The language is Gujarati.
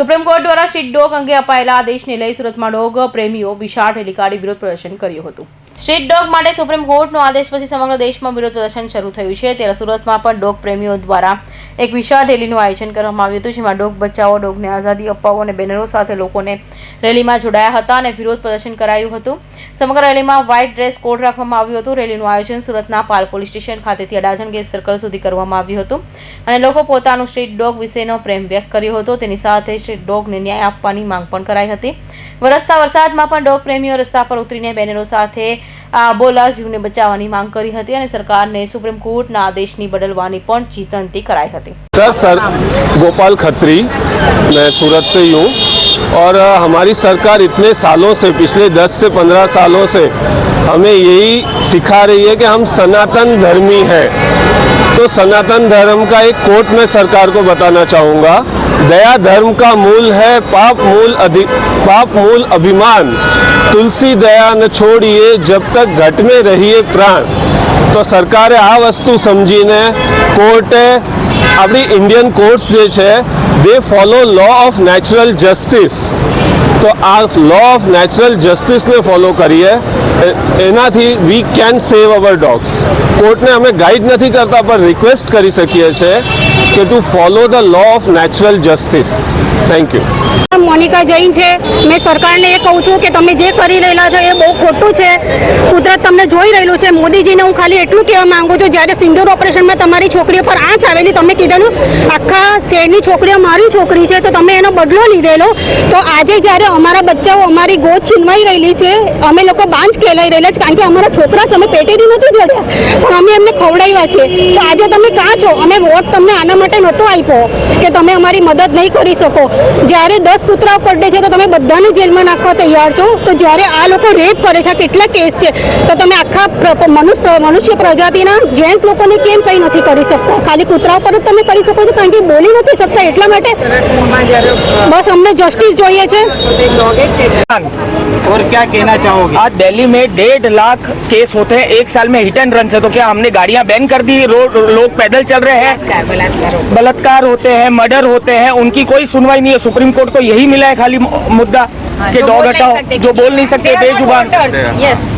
સુપ્રીમ કોર્ટ દ્વારા સ્ટ્રીટ ડોગ અંગે અપાયેલા આદેશને લઈ સુરતમાં ડોગ પ્રેમીઓ વિશાળ રેલી કાઢી વિરોધ પ્રદર્શન કર્યું હતું. સ્ટ્રીટ ડોગ માટે સુપ્રીમ કોર્ટનો આદેશ પછી સમગ્ર દેશમાં વિરોધ પ્રદર્શન શરૂ થયું છે. ત્યારે સુરતમાં પણ ડોગ પ્રેમીઓ દ્વારા એક વિશાળ રેલીનું આયોજન કરવામાં આવ્યું હતું, જેમાં ડોગ બચાવો, ડોગને આઝાદી અપાવો અને બેનરો સાથે લોકોને રેલીમાં જોડાયા હતા અને વિરોધ પ્રદર્શન કરાયું હતું. સમગ્ર રેલીમાં વ્હાઇટ ડ્રેસ કોડ રાખવામાં આવ્યું હતું. રેલીનું આયોજન સુરતના પાલ પોલીસ સ્ટેશન ખાતેથી અડાજણ ગેસ સર્કલ સુધી કરવામાં આવ્યું હતું અને લોકો પોતાનું સ્ટ્રીટ ડોગ વિશેનો પ્રેમ વ્યક્ત કર્યો હતો. તેની સાથે સ્ટ્રીટ ડોગને ન્યાય આપવાની માંગ પણ કરાઈ હતી વરસતા વરસાદમાં પણ ડોગ પ્રેમીઓ રસ્તા પર ઉતરીને બેનરો સાથે આ બોલા જીવને બચાવવાની માંગ કરી હતી અને સરકારને સુપ્રીમ કોર્ટના આદેશની બદલવાની પણ ચીતનતી કરાઈ હતી सर सर गोपाल खत्री मैं सूरत से ही हूँ और अ, हमारी सरकार इतने सालों से पिछले 10 से 15 सालों से हमें यही सिखा रही है कि हम सनातन धर्मी हैं तो सनातन धर्म का एक कोट मैं सरकार को बताना चाहूँगा दया धर्म का मूल है पाप मूल अधि पाप मूल अभिमान तुलसी दया न छोड़िए जब तक घट में रहिए પ્રાણ તો સરકારે આ વસ્તુ સમજીને કોર્ટે આપણી ઇન્ડિયન કોર્ટ્સ જે છે they follow law of natural justice તો આ લો ઓફ નેચરલ જસ્ટિસને ફોલો કરીએ એનાથી we can save hour dogs કોર્ટને અમે ગાઈડ નથી કરતા, પણ રિક્વેસ્ટ કરી શકીએ છીએ કે to follow the law of natural justice thank you નામ મોનિકા જૈન છે. મેં સરકારને એ કહું છું કે તમે જે કરી રહેલા છો એ બહુ ખોટું છે. કુદરત તમને જોઈ રહેલું છે. મોદીજીને હું ખાલી એટલું કહેવા માંગુ છું, જ્યારે સિંદૂર ઓપરેશનમાં તમારી છોકરીઓ પર આંચ આવેલી, તમે કીધેલું આખા શહેરની છોકરીઓ મારી છોકરી છે, તો તમે એનો બદલો લીધેલો. તો આજે જ્યારે અમારા બચ્ચાઓ અમારી ગોદ છીનવાઈ રહેલી છે, અમે લોકો બાંજ કેલાઈ રહેલા છે, કારણ કે અમારા છોકરા છે, અમે પેટેથી નથી જડ્યા, પણ અમે એમને ખવડાવ્યા છે. તો આજે તમે કાં છો? અમે વોટ તમને આના માટે નહોતો આપ્યો કે તમે અમારી મદદ નહીં કરી શકો. જ્યારે દસ કૂતરાઓ પડે છે, તો તમે બધાને જેલમાં નાખવા તૈયાર છો. તો જ્યારે આ લોકો રેપ કરે છે કેટલા કેસ છે, તો તમે આખા મનુષ્ય મનુષ્ય પ્રજાતિના જેન્ટ્સ લોકોને કેમ કંઈ નથી કરી શકતા? ખાલી કૂતરાઓ પર જ તમે કરી શકો છો, કારણ કે બોલી નથી શકતા એટલા માટે બસ અમને જસ્ટિસ જોઈએ છે और क्या कहना चाहोगे आज दिल्ली में डेढ़ लाख केस होते हैं एक साल में हिट एंड रन से तो क्या हमने गाड़ियां बैन कर दी रोड लोग पैदल चल रहे हैं बलात्कार होते हैं मर्डर होते हैं उनकी कोई सुनवाई नहीं है सुप्रीम कोर्ट को यही मिला है खाली मु- मुद्दा कि जो डॉग बोल नहीं हटाओ सकते जो बोल नहीं सकते They are not बेजुबान voters. Yes.